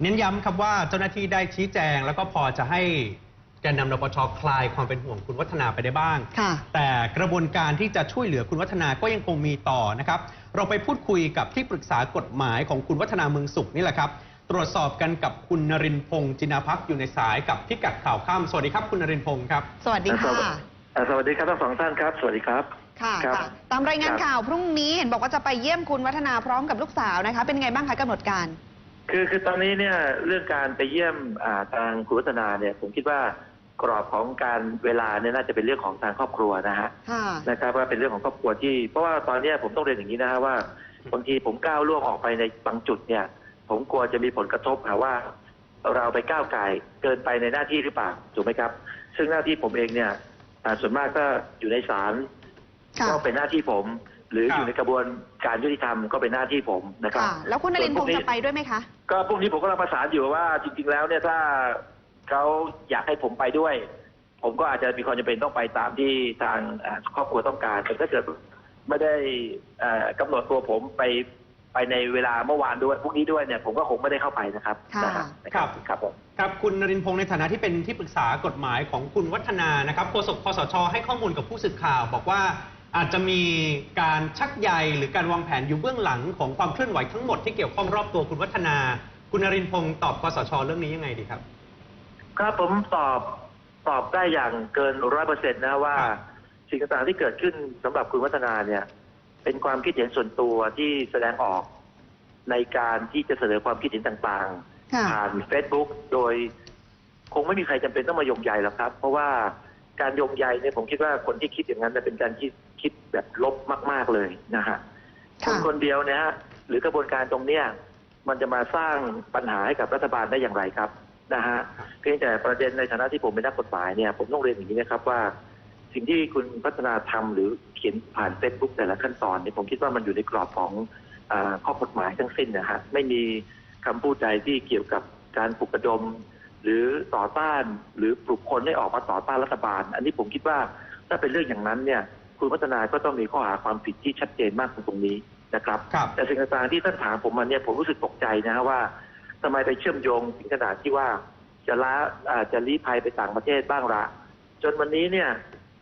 เน้นย้ำครับว่าเจ้าหน้าที่ได้ชี้แจง แล้วก็พอจะให้แกนนำนปชคลายความเป็นห่วงคุณวัฒนาไปได้บ้าง ค่ะ แต่กระบวนการที่จะช่วยเหลือคุณวัฒนาก็ยังคงมีต่อนะครับ เราไปพูดคุยกับที่ปรึกษากฎหมายของคุณวัฒนาเมืองสุขนี่แหละครับ ตรวจสอบกันกับคุณนรินทร์พงศ์จินาพักอยู่ในสายกับพิกัดข่าวค่ำสวัสดีครับคุณนรินทร์พงศ์ครับ สวัสดีค่ะอ่าสวัสดีครับทั้งสองท่านครับ สวัสดีครับ ค่ะครับ ค่ะตามรายงานครับข่าวพรุ่งนี้เห็นบอกว่าจะไปเยี่ยมคุณวัฒนาพร้อมกับลูกสาวนะคะ เป็นไงบ้างคะกำหนดการ คือคือตอนนี้เนี่ยเรื่องการไปเยี่ยมอ่าทางคุณวัฒนาเนี่ยผมคิดว่ากรอบของการเวลาเนี่ยน่าจะเป็นเรื่องของทางครอบครัวนะฮะค่ะนะครับว่าเป็นเรื่องของครอบครัวที่เพราะว่าตอนเนี้ยผมต้องเรียนอย่างนี้นะฮะว่าบางทีผมก้าวล่วงออกไปในบางจุดเนี่ย ผมกลัวจะมีผลกระทบหาว่า เราไปก้าวไก่ายเกินไปในหน้าที่หรือเปล่าถูกไหมครับ ซึ่งหน้าที่ผมเองเนี่ยอ่าส่วนมากก็อยู่ในศาลค่ะก็เป็นหน้าที่ผม หรือครับอยู่ในกระบวนการยุติธรรมก็เป็นหน้าที่ผมนะครับค่ะ แล้วคุณนรินทร์พงศ์จะไปด้วยไหมคะ ก็พรุ่งนี้ผมก็กำลังประสานอยู่ว่าจริง ๆ แล้วเนี่ยถ้าเขาอยากให้ผมไปด้วย ผมก็อาจจะมีความจำเป็นต้องไปตามที่ทางอ่าครอบครัวต้องการแต่ถ้าเกิดไม่ได้เอ่อกำหนดตัวผมไปไปในเวลาเมื่อวานด้วยพรุ่งนี้ด้วยเนี่ยผมก็คงไม่ได้เข้าไปนะครับค่ะ นะฮะนะครับครับผม ครับคุณนรินทร์พงศ์ในฐานะที่เป็นที่ปรึกษากฎหมายของคุณวัฒนานะครับโฆษกคสชให้ข้อมูลกับผู้สื่อข่าว บอกว่า อาจจะมีการชักใยหรือการวางแผนอยู่เบื้องหลังของความเคลื่อนไหวทั้งหมดที่เกี่ยวข้องรอบตัวคุณวัฒนา คุณนรินทร์พงศ์ตอบคสชเรื่องนี้ยังไงดีครับ ครับผมตอบตอบได้อย่างเกินร้อยเปอร์เซ็นต์นะว่าครับสิ่งต่างๆที่เกิดขึ้นสำหรับคุณวัฒนาเนี่ย เป็นความคิดเห็นส่วนตัวที่แสดงออกในการที่จะเสนอความคิดเห็นต่างๆ ค่ะ ผ่าน Facebook โดยคงไม่มีใครจำเป็นต้องมาโยงใยหรอกครับ เพราะว่า การโยงใยเนี่ยผมคิดว่าคนที่คิดอย่างนั้นเนี่ยเป็นการคิดคิดแบบลบมาก ๆเลยนะฮะคค่ะนคนเดียวเนี่ยฮะหรือกระบวนการตรงเนี้ยมันจะมาสร้างปัญหาให้กับรัฐบาลได้อย่างไรครับนะฮะเพียงแต่ประเด็นในฐานะที่ผมเป็นนักกฎหมายเนี่ยผมต้องเรียนอย่างนี้นะครับว่า สิ่งที่คุณพัฒนาทำหรือเขียนผ่านเฟซบุ๊กแต่ละขั้นตอนเนี่ยผมคิดว่ามันอยู่ในกรอบของอาข้อกฎหมายทั้งสิ้นนะฮะไม่มีคำพูดใดที่เกี่ยวกับการปลุกระดม หรือต่อต้านหรือปลุกคนให้ออกมาต่อต้านรัฐบาล อันนี้ผมคิดว่าถ้าเป็นเรื่องอย่างนั้นเนี่ยคุณพัฒนาก็ต้องมีข้อหาความผิดที่ชัดเจนมากกว่าตรงนี้นะครับครับ แต่สิ่งต่างๆที่ท่านถามผมมาเนี่ยผมรู้สึกตกใจนะฮะว่าทำไมไปเชื่อมโยงถึงขนาดที่ว่าจะล้าอ่าจะลี้ภัยไปต่างประเทศบ้างละจนวันนี้เนี่ย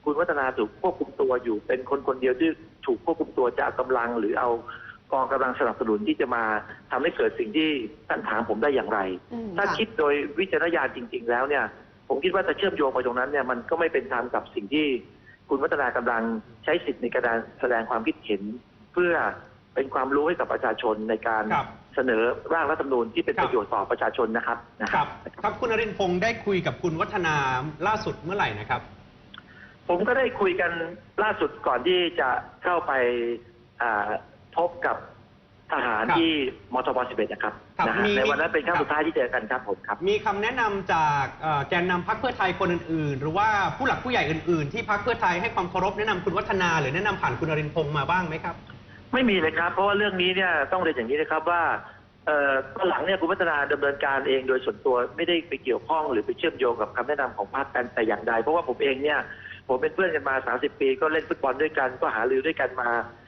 คุณวัฒนาถูกควบคุมตัวอยู่เป็นคนคนเดียวที่ถูกควบคุมตัวจะเอากำลังหรือเอา กองกำลังสนับสนุนที่จะมาทำให้เกิดสิ่งที่ท่านถามผมได้อย่างไร อืมถ้าค่ะ คิดโดยวิจารณญาณจริง ๆ แล้วเนี่ย ผมคิดว่าจะเชื่อมโยงไปตรงนั้นเนี่ยมันก็ไม่เป็นธรรมกับสิ่งที่คุณวัฒนากำลังใช้สิทธิ์ในการแสดงความคิดเห็น เพื่อเป็นความรู้ให้กับประชาชนในการครับเสนอร่างรัฐธรรมนูญที่เป็นครับ ประโยชน์ต่อประชาชนนะครับนะคครัรับบครับคุณนรินทร์พงศ์ได้คุยกับคุณวัฒนาล่าสุดเมื่อไหร่นะครับ ผมก็ได้คุยกันล่าสุดก่อนที่จะเข้าไปอ่า พบกับทหารครับที่มทบ11นะครับครับนะฮะมีในวันนั้นเป็นครั้งครับ สุดท้ายที่เจอกันครับผมครับ มีคำแนะนำจากเอ่อแกนนำพักเพื่อไทยคนอื่นๆ หรือว่าผู้หลักผู้ใหญ่อื่นๆ ที่พักเพื่อไทยให้ความเคารพแนะนำคุณวัฒนาหรือแนะนำผ่านคุณนรินทร์พงศ์มาบ้างไหมครับ ไม่มีเลยครับ เพราะว่าเรื่องนี้เนี่ยต้องเรียนอย่างนี้นะครับว่าเอ่อตอนหลังเนี่ยคุณพัฒนาดำเนินการเองโดยส่วนตัวไม่ได้ไปเกี่ยวข้องหรือไปเชื่อมโยงกับคำแนะนำของพรรคกันแต่อย่างใดเพราะว่าผมเองเนี่ยผมเป็นเพื่อนกันมา 30 ปี ก็เล่นฟุตบอลด้วยกันก็หารือด้วยกันมาอืม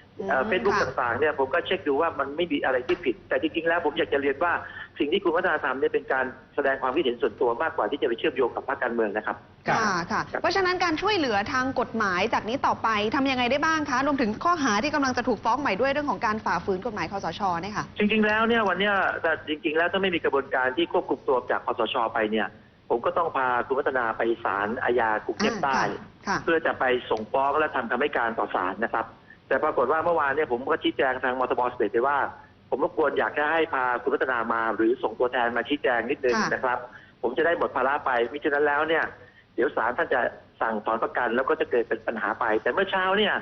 เฟซบุ๊กค่ะต่างๆเนี่ยผมก็เช็คดูว่ามันไม่มีอะไรที่ผิด แต่จริงๆแล้วผมอยากจะเรียนว่าสิ่งที่คุณวัฒนาทำเนี่ยเป็นการแสดงความคิดเห็นส่วนตัวมากกว่าที่จะไปเชื่อมโยงกับพรรคการเมืองนะครับครับค่ะค่ะครับเพราะฉะนั้นการช่วยเหลือทางกฎหมายจากนี้ต่อไปทำยังไงได้บ้างคะ รวมถึงข้อหาที่กำลังจะถูกฟ้องใหม่ด้วยเรื่องของการฝ่าฝืนกฎหมายคอสชเนี่ยค่ะ จริงๆแล้วเนี่ยวันเนี้ยแต่จริง ๆ แล้วถ้าไม่มีกระบวนการที่ควบคุมตัวจากคอสชไปเนี่ย ผมก็ต้องพาคุณวัฒนาไปศาลอาญากรุงเทพใต้ ค่ะ เพื่อจะไปส่งฟ้องและทำคำให้การต่อศาลนะครับ แต่ปรากฏว่าเมื่อวานเนี่ยผมก็ชี้แจงทางมทบสเไปว่า ผมรบกวนอยากจะให้พาคุณวัฒนามา หรือส่งตัวแทนมาชี้แจงนิดนึงนะครับ ผมจะได้หมดภาระไปมิฉะนั้นแล้วเนี่ยเดี๋ยวศาลท่านจะสั่งถอนประกัน แล้วก็จะเกิดเป็นปัญหาไป แต่เมื่อเช้าเนี่ย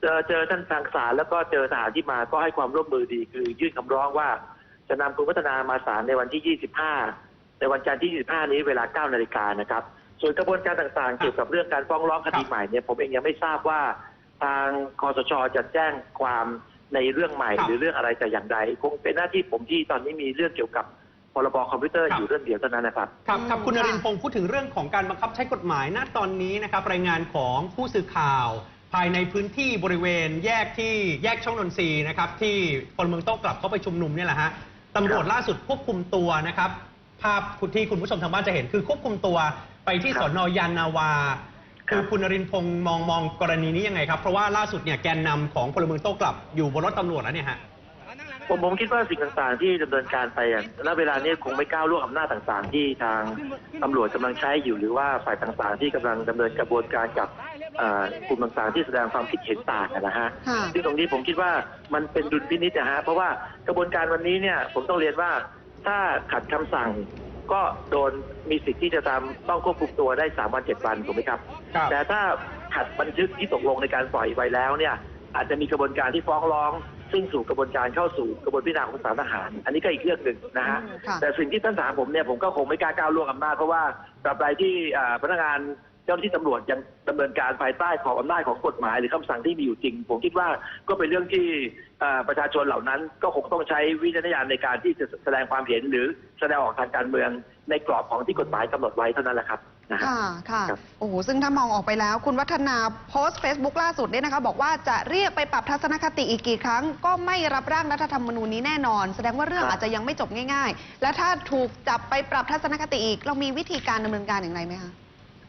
เจอเจอท่านทางศาลแล้วก็เจอทหารที่มาก็ให้ความร่วมมือดี คือยื่นคำร้องว่า จะนำคุณวัฒนามาศาลในวันที่ 25 ในวันจันทร์ที่ 25 นี้เวลา 9 นาฬิกานะครับ ส่วนกระบวนการต่างๆ เกี่ยวกับเรื่องการฟ้องร้องคดีใหม่เนี่ยผมเองยังไม่ทราบว่า ทางคอสชจะแจ้งความในเรื่องใหม่ครับหรือเรื่องอะไรแต่อย่างใดคงเป็นหน้าที่ผมที่ตอนนี้มีเรื่องเกี่ยวกับพรบคอมพิวเตอร์ครับอยู่เรื่องเดียวเท่านั้นนะครับครับครับอืมคุณนค่ะรินทร์พงศ์พูดถึงเรื่องของการบังคับใช้กฎหมายณตอนนี้นะครับรายงานของผู้สื่อข่าว ภายในพื้นที่บริเวณแยกที่แยกช่องนนทรีย์นะครับที่พลเมืองโต้กลับเข้าไปชุมนุมเนี่ยแหละฮะตำรวจล่าสุดควบคุมตัวนะครับภาพที่คุณผู้ชมทางบ้านจะเห็นคือควบคุมตัวไปที่ครับสอนอยานนาวา คือครับคุณนรินทร์พงศ์มองมองกรณีนี้ยังไงครับ เพราะว่าล่าสุดเนี่ยแกนนำของพลเมืองโต้กลับอยู่บนรถตำรวจแล้วเนี่ยฮะ ผมผมคิดว่าสิ่งต่างๆ ที่ดำเนินการไปอะณเวลานี้คงไม่ก้าวล่วงอำนาจต่างๆ ที่ทางตำรวจกำลังใช้อยู่หรือว่าฝ่ายต่างๆ ที่กำลังดำเนินกระบวนการกับเอ่อกลุ่มต่างๆ ที่แสดงความคิดเห็นต่างอะนะฮะ ค่ะ ซึ่งตรงนี้ผมคิดว่ามันเป็นดุลพินิจนะฮะเพราะว่ากระบวนการวันนี้เนี่ยผมต้องเรียนว่าถ้าขัดคำสั่ง ก็โดนมีสิทธิ์ที่จะตามต้องควบคุมตัวได้สามวันเจ็ดวันถูกไหมครับครับ แต่ถ้าขัดบันทึกที่ตกลงในการปล่อยไว้แล้วเนี่ย อาจจะมีกระบวนการที่ฟ้องร้อง ซึ่งสู่กระบวนการเข้าสู่กระบวนพิจารณาของศาลทหาร อันนี้ก็อีกเรื่องหนึ่งนะฮะอืมค่ะแต่สิ่งที่ท่านถามผมเนี่ยผมก็คงไม่กล้าก้าวล่วงอำนาจเพราะว่าตราบใดที่อ่าพนักงาน เจ้าหน้าที่ตำรวจยังดำเนินการภายใต้ขอบอำนาจของกฎหมายหรือคำสั่งที่มีอยู่จริง ผมคิดว่าก็เป็นเรื่องที่อ่าประชาชนเหล่านั้น ก็คงต้องใช้วิจารณญาณในการที่จะแสดงความเห็นหรือแสดงออกทางการเมืองในกรอบของที่กฎหมายกำหนดไว้เท่านั้นแหละครับนะฮะ ค่ะ ค่ะ ครับ โอ้โห ซึ่งถ้ามองออกไปแล้ว คุณวัฒนาโพสต์ Facebook ล่าสุดเนี่ยนะคะ บอกว่าจะเรียกไปปรับทัศนคติอีกกี่ครั้ง ก็ไม่รับร่างรัฐธรรมนูญนี้แน่นอน แสดงว่าเรื่องอาจจะยังไม่จบง่าย ๆ และถ้าถูกจับไปปรับทัศนคติอีก เรามีวิธีการดำเนินการอย่างไรไหมคะ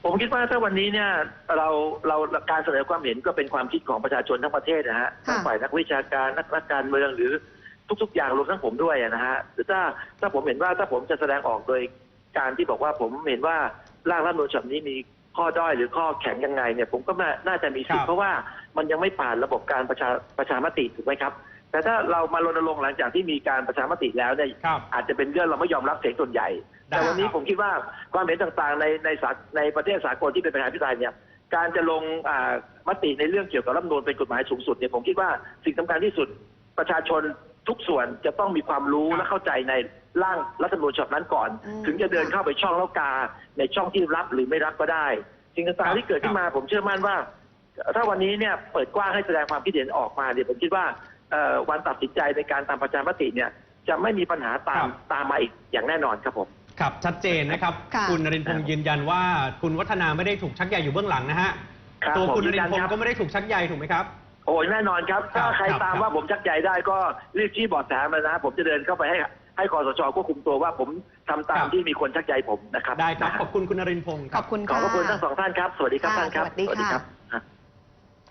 ผมคิดว่าถ้าวันนี้เนี่ยเราเราการเสนอความเห็นก็เป็นความคิดของประชาชนทั้งประเทศนะฮะค่ะทั้งฝ่ายนักวิชาการนักนักการเมืองหรือทุก ๆ อย่างรวมทั้งผมด้วยนะฮะหรือถ้าถ้าผมเห็นว่าถ้าผมจะแสดงออกโดยการที่บอกว่าผมเห็นว่าร่างรัฐธรรมนูญฉบับนี้มีข้อด้อยหรือข้อแข็งยังไงเนี่ยผมก็น่าน่าจะมีสิทครัธิ์บเพราะว่ามันยังไม่ผ่านระบบการประชาประชามติถูกไหมครับ แต่ถ้าเรามารณรงค์หลังจากที่มีการประชามติแล้วเนี่ยครับ อาจจะเป็นเรื่องเราไม่ยอมรับเสียงส่วนใหญ่ ได้แต่วันนี้ครับ ผมคิดว่าความเห็นต่างๆในในสาในประเทศสากลที่เป็นประชาธิปไตยเนี่ยการจะลงอ่ามติในเรื่องเกี่ยวกับรัฐธรรมนูญเป็นกฎหมายสูงสุดเนี่ยผมคิดว่าสิ่งสำคัญที่สุดประชาชนทุกส่วนจะต้องมีความรู้ครับและเข้าใจในร่างรัฐธรรมนูญฉบับนั้นก่อน อืม ถึงจะเดินเข้าไปช่องแล้วกา ในช่องที่รับหรือไม่รับก็ได้ สิ่งต่างๆที่เกิดขึ้นมาผมเชื่อมั่นว่า ถ้าวันนี้เนี่ยเปิดกว้างให้แสดงความคิดเห็นออกมาเนี่ยผมคิดว่าเอ่อ วันตัดสินใจในการทำประชามติเนี่ยจะไม่มีปัญหาตามครับ ตามมาอีกอย่างแน่นอนครับผม ครับชัดเจนนะครับ ค่ะณนรินทร์พงศ์ยืนยันว่า คุณวัฒนาไม่ได้ถูกชักใยอยู่เบื้องหลังนะฮะครับตัวคุณผมนรินทร์พงยืนยันครัศ์บ ก็ไม่ได้ถูกชักใยถูกไหมครับ โอ้ยแน่นอนครับ ถ้าครับใครครับตามครับว่าผมชักใยได้ก็รีบชี้เบอดแสมานะ ผมจะเดินเข้าไปให้ให้คอสชควบคุมตัวว่าผมทำตามที่มีคนชักใยผมนะครับได้ครับนะขอบคุณคุณนรินทร์พงศ์คขรัอบคุณขอบค่ะ พระคุณทั้งสองท่านครับ สวัสดีครับค่ะท่านครับสวัสดีค่ะ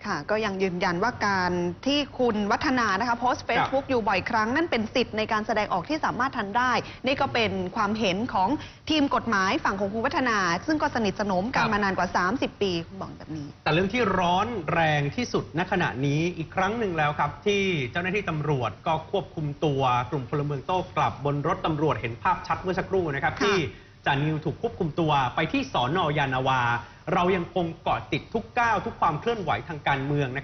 ครับค่ะก็ยังยืนยันว่าการที่คุณวัฒนานะคะโพสต์ Facebook อยู่บ่อยครั้ง นั่นเป็นสิทธิ์ในการแสดงออกที่สามารถทันได้ นี่ก็เป็นความเห็นของทีมกฎหมายฝั่งของคุณวัฒนา ซึ่งก็สนิทสนมกันครับ มานานกว่า 30 ปีคุณบอกแบบนี้ แต่เรื่องที่ร้อนแรงที่สุดณขณะนี้อีกครั้งหนึ่งแล้วครับ ที่เจ้าหน้าที่ตำรวจก็ควบคุมตัวกลุ่มพลเมืองโต้กลับบนรถตำรวจเห็นภาพชัดเมื่อสักครู่นะครับ ค่ะ ที่จานิวถูกควบคุมตัวไปที่สอนอยานาวา เรายังคงเกาะติดทุกก้าวทุกความเคลื่อนไหวทางการเมืองนะครับ